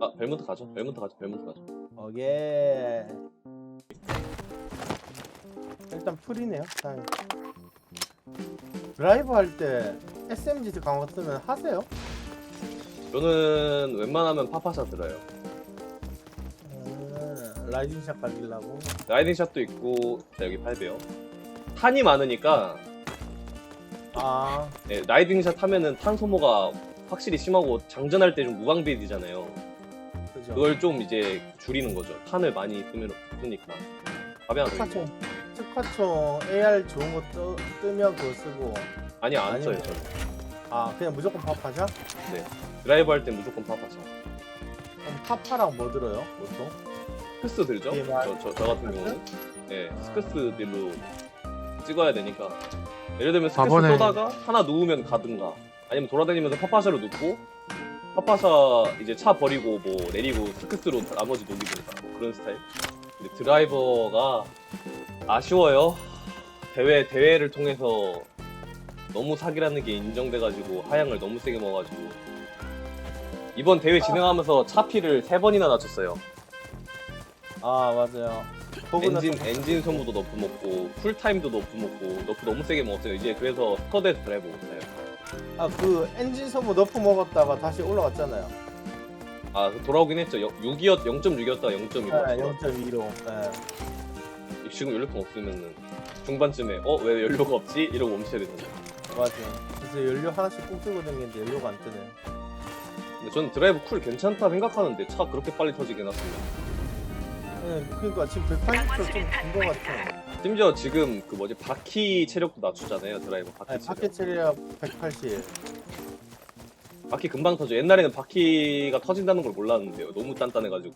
아 벨몬트 가죠. 벨몬트 가죠. 벨몬트 가죠. 오케이. 일단 풀이네요. 다행. 드라이브 할 때 SMG 강화 쓰면 하세요? 저는 웬만하면 파파샷 들어요. 음, 라이딩샷 갈리려고. 라이딩샷도 있고 자 여기 8배요. 탄이 많으니까 아, 네, 라이딩샷 하면은 탄 소모가 확실히 심하고 장전할 때 좀 무방비이잖아요. 그죠. 그걸 좀 이제 줄이는 거죠. 탄을 많이 쓰면 쓰니까. 답이 안 특화총, 되니까. 특화총 AR 좋은 거 뜨, 뜨면 그거 쓰고. 아니 안 써요 아니면- 저는. 아, 그냥 무조건 파파샷? 드라이브 할 때 무조건 파파샷. 그럼 파파랑 뭐 들어요? 보통? 스크스 들죠? 예, 맞- 저, 저, 저 같은 경우는 네, 아. 스크스 딜로 찍어야 되니까 예를 들면 스크스 저번에- 쏘다가 하나 누우면 가든가 아니면 돌아다니면서 파파샤로 눕고 파파샤 이제 차 버리고 뭐 내리고 스크 스로 나머지 녹이든가 뭐 그런 스타일 근데 드라이버가 아쉬워요 대회 대회를 통해서 너무 사기라는 게 인정돼가지고 하향을 너무 세게 먹어가지고 이번 대회 진행하면서 차피를 세 번이나 낮췄어요 아, 맞아요. 엔진 좀- 엔진 소모도 너프 먹고 풀타임도 너프 먹고 너프 너무 세게 먹었어요. 이제 그래서 스쿼드에서 드라이브 못해요. 아, 그 엔진 소모 너프 먹었다가 다시 올라갔잖아요. 아 돌아오긴 했죠. 6이었 0.6이었다 0.2. 네, 0.2로. 네. 지금 연료통 없으면은 중반쯤에 어 왜 연료가 없지 이러고 멈춰야 되잖아요. 맞아요. 그래서 연료 하나씩 꼭 들고 다니는데 연료가 안 뜨네. 근데 저는 드라이브 쿨 괜찮다 생각하는데 차 그렇게 빨리 터지게 해놨으면 네, 그러니까 지금 180km 좀긴것 같아. 심지어 지금 그 뭐지 바퀴 체력도 낮추잖아요 드라이버 바퀴 아니, 체력. 파켓 체리아 180. 바퀴 금방 터져. 옛날에는 바퀴가 터진다는 걸 몰랐는데요. 너무 단단해가지고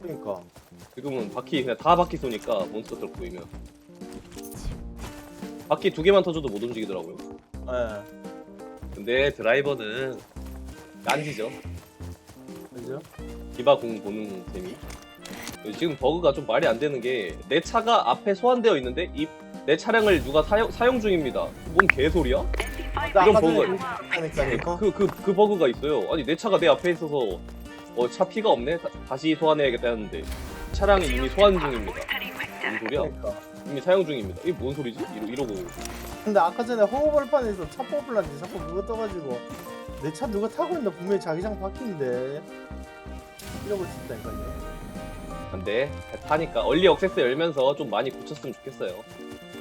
그러니까. 지금은 바퀴 그냥 다 바퀴 쏘니까 몬스터 트럭 보이면 바퀴 두 개만 터져도 못 움직이더라고요. 네. 근데 드라이버는 깐지죠. 그죠? 디바 공 보는 재미. 지금 버그가 좀 말이 안 되는 게 내 차가 앞에 소환되어 있는데 이 내 차량을 누가 사용, 사용 중입니다. 뭔 개소리야? 나 이런 아까 전에 버그- 그러니까요. 그, 그, 그 버그가 있어요. 아니 내 차가 내 앞에 있어서 어, 차 피가 없네? 다, 시 소환해야겠다 했는데 차량이 이미 소환 중입니다. 뭔 소리야? 그러니까. 이미 사용 중입니다. 이게 뭔 소리지? 이러, 이러고 근데 아까 전에 호흡벌판에서 차 뽑으려는데 자꾸 그거 떠가지고 내 차 누가 타고 있나 분명히 자기장 바뀐데 이러고 있었다니까요. 근데 타니까 얼리 억세스 열면서 좀 많이 고쳤으면 좋겠어요.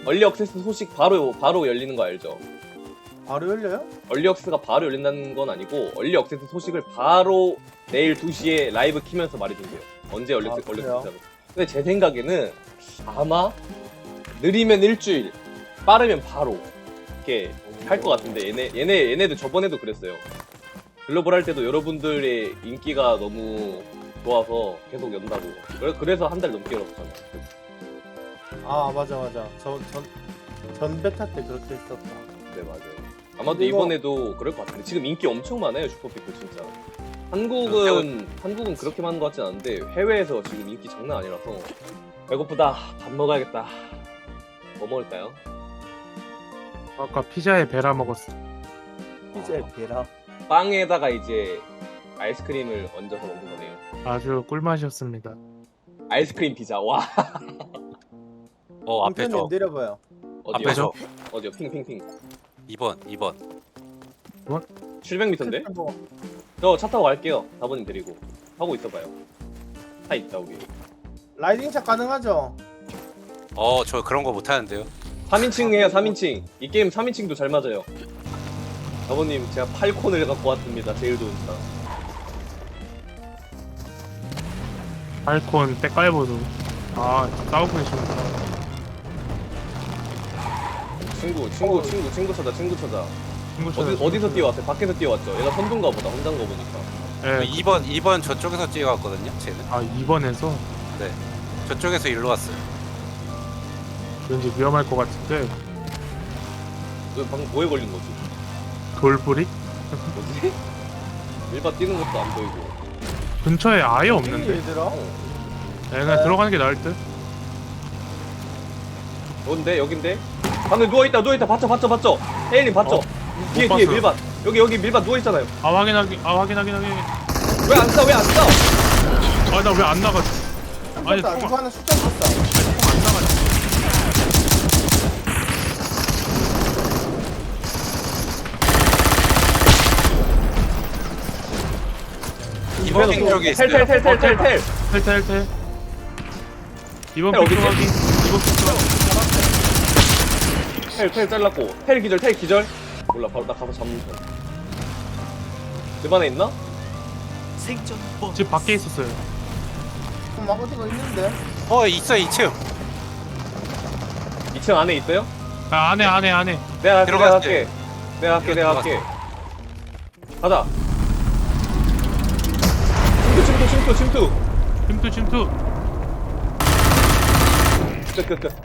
얼리 억세스 소식 바로 바로 열리는 거 알죠? 바로 열려요? 얼리 억세스가 바로 열린다는 건 아니고 얼리 억세스 소식을 바로 내일 2시에 라이브 키면서 말해준대요. 언제 얼리 아, 억세스 그래요? 억세스 근데 제 생각에는 아마 느리면 일주일, 빠르면 바로 이렇게 할 것 같은데 얘네 얘네 얘네도 저번에도 그랬어요. 글로벌 할 때도 여러분들의 인기가 너무 좋아서 계속 연다고. 그래- 그래서 한 달 넘게 열었잖아요. 아 맞아 맞아. 저전전 전 베타 때 그렇게 했었다. 네 맞아요. 아마도 이거- 이번에도 그럴 것 같은데 지금 인기 엄청 많아요 슈퍼피크 진짜. 한국은 한국은 그렇게 많은 것 같진 않은데 해외에서 지금 인기 장난 아니라서 배고프다 밥 먹어야겠다. 뭐 먹을까요? 아까 피자에 베라 먹었어. 피자에 베라. 빵에다가 이제 아이스크림을 얹어서 먹는 거네요. 아주 꿀맛이었습니다. 아이스크림 피자 와 어 앞에 형편님 저 내려봐요. 어디요? 앞에 저 어디요? 핑핑핑 2번 2번 700m인데? 뭐, 저차 타고 갈게요. 사부님 데리고 하고 있어봐요. 차 있다 여기. 라이딩샷 가능하죠? 어 저 그런 거 못하는데요 3인칭 해요 3인칭 이 게임 3인칭도 잘 맞아요 아버님 제가 팔콘을 갖고 왔습니다 제일 좋은 차 팔콘 때깔보도. 아 싸우고 계시는구나. 친구 친구 친구 친구 찾아 친구 찾아. 친구 어디, 찾아, 어디서 친구 뛰어왔어요 밖에서 뛰어왔죠? 얘가 선두인가 보다 혼자인 거 보니까. 예. 2번 2번 저쪽에서 뛰어갔거든요 쟤는? 아 2번에서? 저쪽에서 일로 왔어요. 왠지 위험할 것 같은데. 왜 방금 뭐에 걸린 거지? 돌부리? 뭐지? 일반 뛰는 것도 안 보이고 근처에 아예 이 없는데. 얘들아. 어 예, 그냥 들어가는 게 나을 듯. 여긴데 여긴데 방금 누워있다 누워있다 봤죠 봤죠 봤죠 헤일님 봤죠 어, 뒤에 못 뒤에 봤어요. 밀반 여기 여기 밀반 누워있잖아요 아 확인하기. 아 확인하기 확인. 왜안 쏴? 왜안 쏴? 아나 왜 안 나가지? 아니 총 누구 하나 숫자 줬어. 안 나가지. 이번 핑 쪽에 있어요. 텔텔텔텔텔텔. 텔텔텔. 이번 텔 어디 픽 확인. 이번 픽 확인. 텔텔 잘랐고 텔 기절 텔 기절. 몰라 바로 나 가서 잡는 편. 집 안에 있나? 집 밖에 있었어요. 그럼 막 어디가 있는데? 어 있어 2층. 2층 안에 있어요? 아 안에 안에 안에. 내가 할게 내가 들어갔어요. 할게. 내가 할게 내가 할게. 가자. 침투 침투 침투 침투 침투. 침투. 끝끝 끝.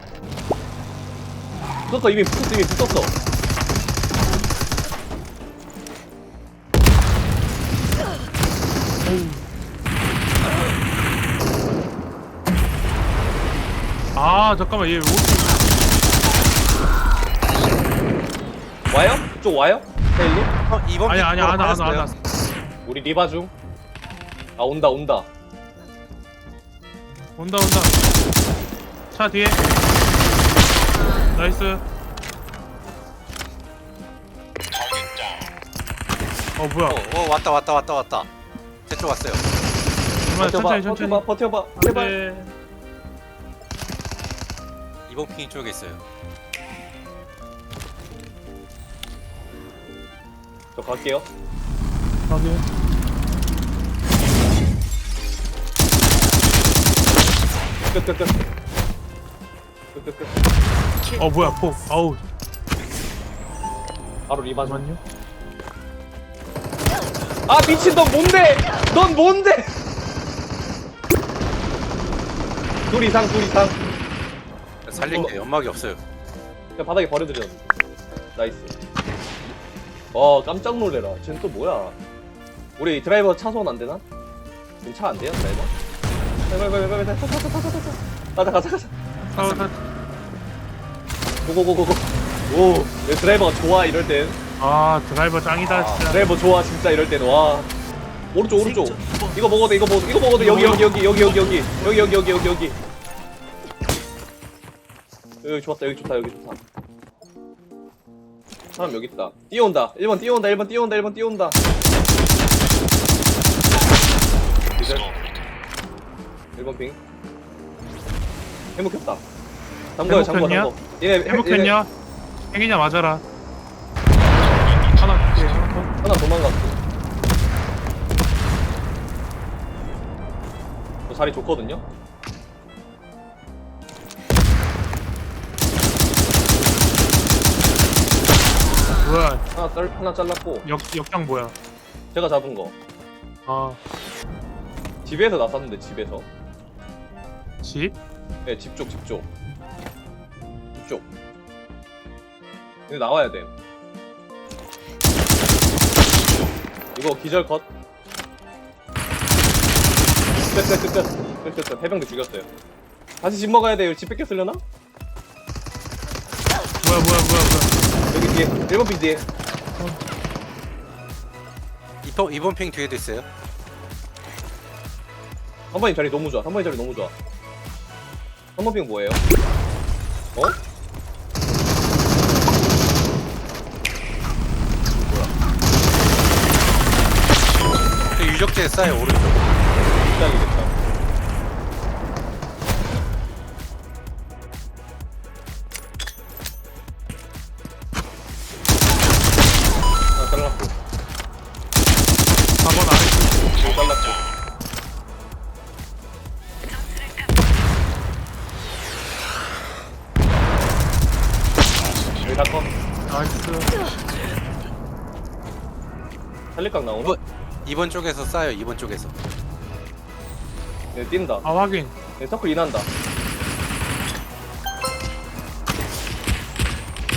붙었어 이미 붙었어 이미 붙었어. 아 잠깐만 얘 어디? 와요? 쪽 와요? 텔리? 어 이번 아니 핑 아니 안와. 안와. 우리 리바 중. 아 온다 온다. 온다 온다. 차 뒤에. 나이스. 어 뭐야? 어, 어 왔다 왔다 왔다 왔다. 제쪽 왔어요. 이만 버텨봐 천천히 천천히. 버텨봐 버텨봐 제발. 네. 이번 핑 쪽에 있어요. 저 갈게요. 확인. 끝끝 끝. 끝끝 끝. 어 뭐야 폭. 아우 바로 리바 중. 잠깐만요. 아 미친 넌 뭔데? 넌 뭔데? 둘 이상 둘 이상 살릴 게 연막이 없어요. 그냥 바닥에 버려드렸는데 나이스 어 깜짝 놀래라 쟤는 또 뭐야 우리 드라이버 차소원 안 되나? 지금 차 안 돼요 드라이버? 가자 가자 가자. 사- 사- 고고고고고. 오 내 드라이버가 좋아 이럴 땐. 아 드라이버 짱이다 아, 진짜. 드라이버 좋아 진짜 이럴 때는 와. 오른쪽 오른쪽. 이거 먹어도 돼 이거 먹어도 돼, 이거 먹어도 돼. 여기 여기 여기 여기 여기 여기. 여기 여기 여기 여기. 여기 여기 좋았다 여기 좋다 여기 좋다. 사람 여기 있다. 뛰어온다. 1번 뛰어온다 1번 뛰어온다 1번 뛰어온다. 기절 1번 핑 행복했다 잠궈요 잠궈 행복했냐? 잠궈 얘네 얘네- 행복했냐? 행이냐 맞아라. 하나 줄게. 하나 도망갔고 저 자리 좋거든요? 뭐야? 하나, 짤, 하나 잘랐고 역 역장 뭐야? 제가 잡은 거 아 집에서 났었는데 집에서 집? 네, 집 쪽 집 쪽 집 쪽 근데 나와야 돼 이거 기절 컷 끝끝 끝 끝 끝 끝 해병대 죽였어요 다시 집 먹어야 돼요 집 뺏겼으려나? 뭐야 뭐야 뭐야 뭐야? 여기 뒤에 1번 핑 뒤에 이번 이번 핑 뒤에도 있어요. 한번님 자리 너무 좋아. 한번님 자리 너무 좋아. 한번 핑 뭐예요? 어? 그 유적지에 쌓여 오른쪽. 시작이겠다. 살릴각 나오나? 이번 이번 쪽에서 쌓여 이번 쪽에서. 네, 뛴다. 아 확인. 네, 서클 인한다.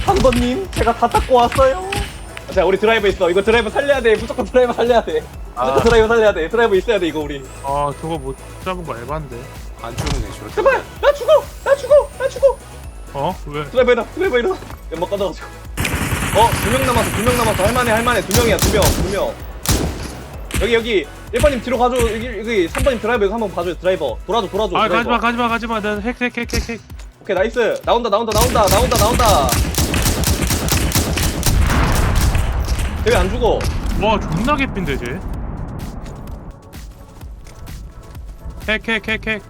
한 번님, 제가 다 닦고 왔어요. 자, 우리 드라이버 있어. 이거 드라이버 살려야 돼. 무조건 드라이버 살려야 돼. 무조건 아. 드라이버 살려야 돼. 드라이버 있어야 돼, 이거 우리. 아 저거 못 잡은 거 에반데. 안 죽네 저렇게. 제발! 나 죽어! 나 죽어! 나 죽어! 어? 왜? 드라이버 일어나! 드라이버 일어나! 연막 꺼져가지고. 어, 두 명 남았어. 두 명 남았어. 할만해, 할만해. 두 명이야, 두 명. 두 명. 여기, 여기. 1번님 뒤로 가줘 여기, 여기 3번님 드라이버 이거 한번 봐줘요 드라이버 돌아줘 돌아줘 아 드라이버 가지마 가지마 가지마 난 핵 핵 핵 핵핵 오케이 나이스 나온다 나온다 나온다 나온다 나온다 대회 안 죽어 와 존나 개핀데 쟤 핵핵핵핵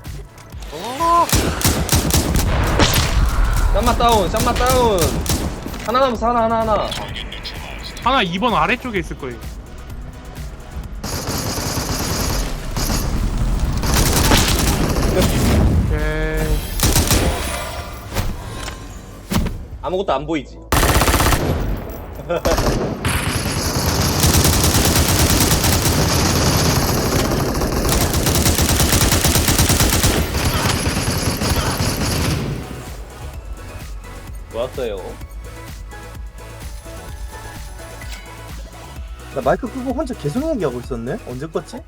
쌈마 다운 쌈마 다운 하나 남았어 하나 하나 하나. 하나 2번 아래쪽에 있을 거예요. 오케이. 아무것도 안 보이지? 좋았어요 나 마이크 끄고 혼자 계속 얘기하고 있었네? 언제 껐지?